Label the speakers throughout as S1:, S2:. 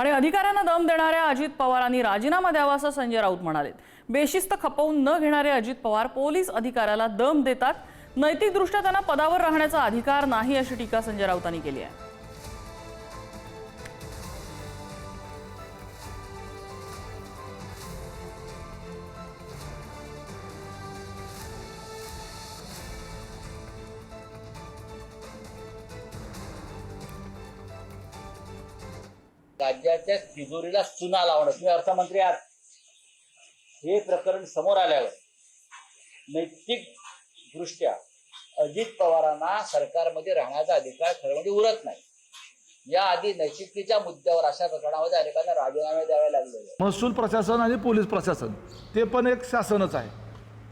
S1: आणि अधिकाऱ्यांना दम देणाऱ्या अजित पवारांनी राजीनामा द्यावा असं संजय राऊत म्हणाले बेशिस्त खपवून न घेणारे अजित पवार पोलीस अधिकाऱ्याला दम देतात. नैतिकदृष्ट्या त्यांना पदावर राहण्याचा अधिकार नाही अशी टीका संजय राऊतांनी केली आहे.
S2: राज्याच्या तिजोरीला चुना लावणं. तुम्ही अर्थमंत्री आहात. हे प्रकरण समोर आल्यावर नैतिक दृष्ट्या अजित पवारांना सरकारमध्ये राहण्याचा अधिकार खरं म्हणजे उरत नाही. याआधी नैतिकतेच्या मुद्द्यावर अशा प्रकरणामध्ये अनेकांना राजीनामे द्यावे लागले.
S3: महसूल प्रशासन आणि पोलीस प्रशासन ते पण एक शासनच आहे.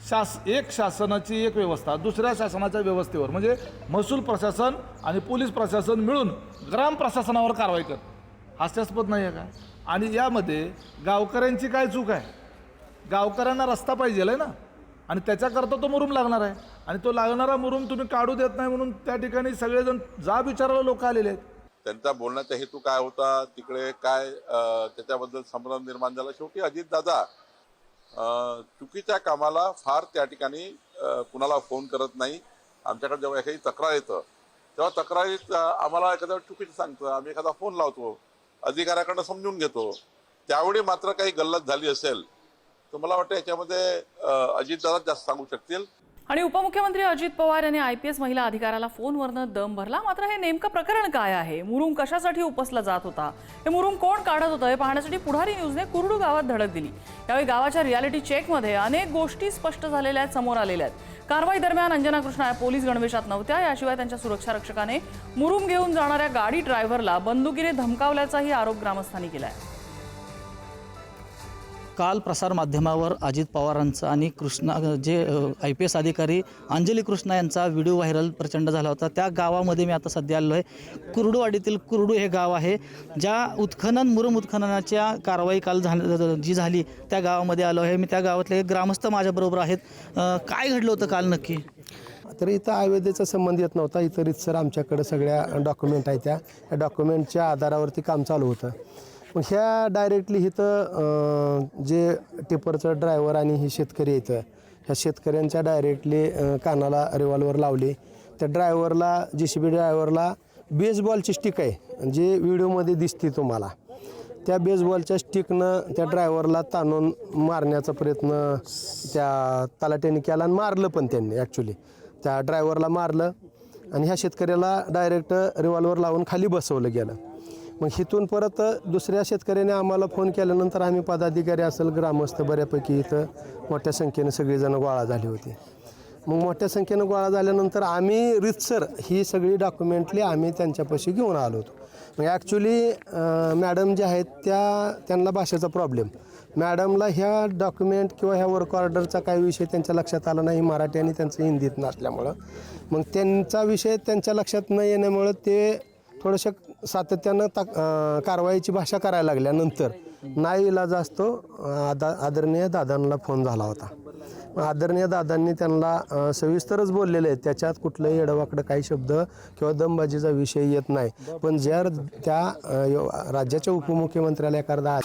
S3: शास एक शासनाची एक व्यवस्था दुसऱ्या शासनाच्या व्यवस्थेवर. म्हणजे महसूल प्रशासन आणि पोलीस प्रशासन मिळून ग्राम प्रशासनावर कारवाई कर हास्यास्पद नाही आहे का? आणि यामध्ये गावकऱ्यांची काय चूक आहे? गावकऱ्यांना रस्ता पाहिजे आहे ना? आणि त्याच्याकरता तो मुरुम लागणार आहे. आणि तो लागणारा मुरुम तुम्ही काढू देत नाही म्हणून त्या ठिकाणी सगळेजण जाब विचारायला लोक आलेले आहेत.
S4: त्यांचा बोलण्याचा हेतू काय होता? तिकडे काय त्याच्याबद्दल संभ्रम निर्माण झाला? शेवटी अजितदादा चुकीच्या कामाला फार त्या ठिकाणी कुणाला फोन करत नाही. आमच्याकडे जेव्हा एखादी तक्रार येतं तेव्हा तक्रारीत आम्हाला एखाद्या चुकीचं सांगतं. आम्ही एखादा फोन लावतो. अधिकाऱ्याकडनं समजून घेतो. त्यावेळी मात्र काही गल्लत झाली असेल तर मला वाटतं याच्यामध्ये अजित अजितदादा जास्त सांगू शकतील.
S1: आणि उपमुख्यमंत्री अजित पवार यांनी आय पी एस महिला अधिकाऱ्याला फोनवरनं दम भरला. मात्र हे नेमकं प्रकरण काय आहे? मुरुम कशासाठी उपसला जात होता? हे मुरुम कोण काढत होतं? हे पाहण्यासाठी पुढारी न्यूजने कुरडू गावात धडक दिली. यावेळी गावाच्या रियालिटी चेकमध्ये अनेक गोष्टी स्पष्ट झालेल्या आहेत समोर आलेल्या आहेत. कारवाई दरम्यान अंजना कृष्णा या पोलीस गणवेशात नव्हत्या. याशिवाय त्यांच्या सुरक्षा रक्षकाने मुरुम घेऊन जाणाऱ्या गाडी ड्रायव्हरला बंदुकीने धमकावल्याचाही आरोप ग्रामस्थांनी केला आहे
S5: काल प्रसारमाध्यमावर अजित पवारांचा आणि कृष्णा जे आय पी एस अधिकारी अंजली कृष्णा यांचा व्हिडिओ व्हायरल प्रचंड झाला होता. त्या गावामध्ये मी आता सध्या आलेलो आहे. कुर्डूवाडीतील कुर्डू हे गाव आहे ज्या उत्खनन मुरुम उत्खननाच्या कारवाई काल झाली जी झाली त्या गावामध्ये आलो आहे. मी त्या गावातले ग्रामस्थ माझ्याबरोबर आहेत. काय घडलं होतं काल नक्की?
S6: तर इथं आयुर्वेदेचा संबंध येत नव्हता. इतर रितसर आमच्याकडे सगळ्या डॉक्युमेंट आहेत त्या. डॉक्युमेंटच्या आधारावरती काम चालू होतं. मग ह्या डायरेक्टली इथं जे टिपरचं ड्रायव्हर आणि हे शेतकरी इथं ह्या शेतकऱ्यांच्या डायरेक्टली कानाला रिव्हॉल्वर लावली. त्या ड्रायव्हरला जे सी बी ड्रायव्हरला बेसबॉलची स्टिक आहे जे व्हिडिओमध्ये दिसते तुम्हाला. त्या बेसबॉलच्या स्टिकनं त्या ड्रायव्हरला ताणून मारण्याचा प्रयत्न त्या तलाट्याने केला आणि मारलं पण त्यांनी ॲक्च्युली त्या ड्रायव्हरला मारलं आणि ह्या शेतकऱ्याला डायरेक्ट रिव्हॉल्वर लावून खाली बसवलं गेलं. मग इथून परत दुसऱ्या शेतकऱ्याने आम्हाला फोन केल्यानंतर आम्ही पदाधिकारी असेल ग्रामस्थ बऱ्यापैकी इथं मोठ्या संख्येने सगळीजणं गोळा झाली होती. मग मोठ्या संख्येनं गोळा झाल्यानंतर आम्ही रितसर ही सगळी डॉक्युमेंटली आम्ही त्यांच्यापाशी घेऊन आलो होतो. मग ॲक्च्युली मॅडम ज्या आहेत त्या त्यांना भाषेचा प्रॉब्लेम मॅडमला ह्या डॉक्युमेंट किंवा ह्या वर्क ऑर्डरचा काही विषय त्यांच्या लक्षात आला नाही मराठी आणि त्यांचं हिंदीत नसल्यामुळं. मग त्यांचा विषय त्यांच्या लक्षात न येण्यामुळं ते थोडंसं सातत्यानं ता कारवाईची भाषा करायला लागल्यानंतर नाही इलाज असतो. आदा आदरणीय दादांना फोन झाला होता. आदरणीय दादांनी त्यांना सविस्तरच बोललेले आहेत. त्याच्यात कुठलंही एडवाकडं काही शब्द किंवा दमबाजीचा विषय येत नाही. पण जर त्या राज्याच्या उपमुख्यमंत्र्याला एखादा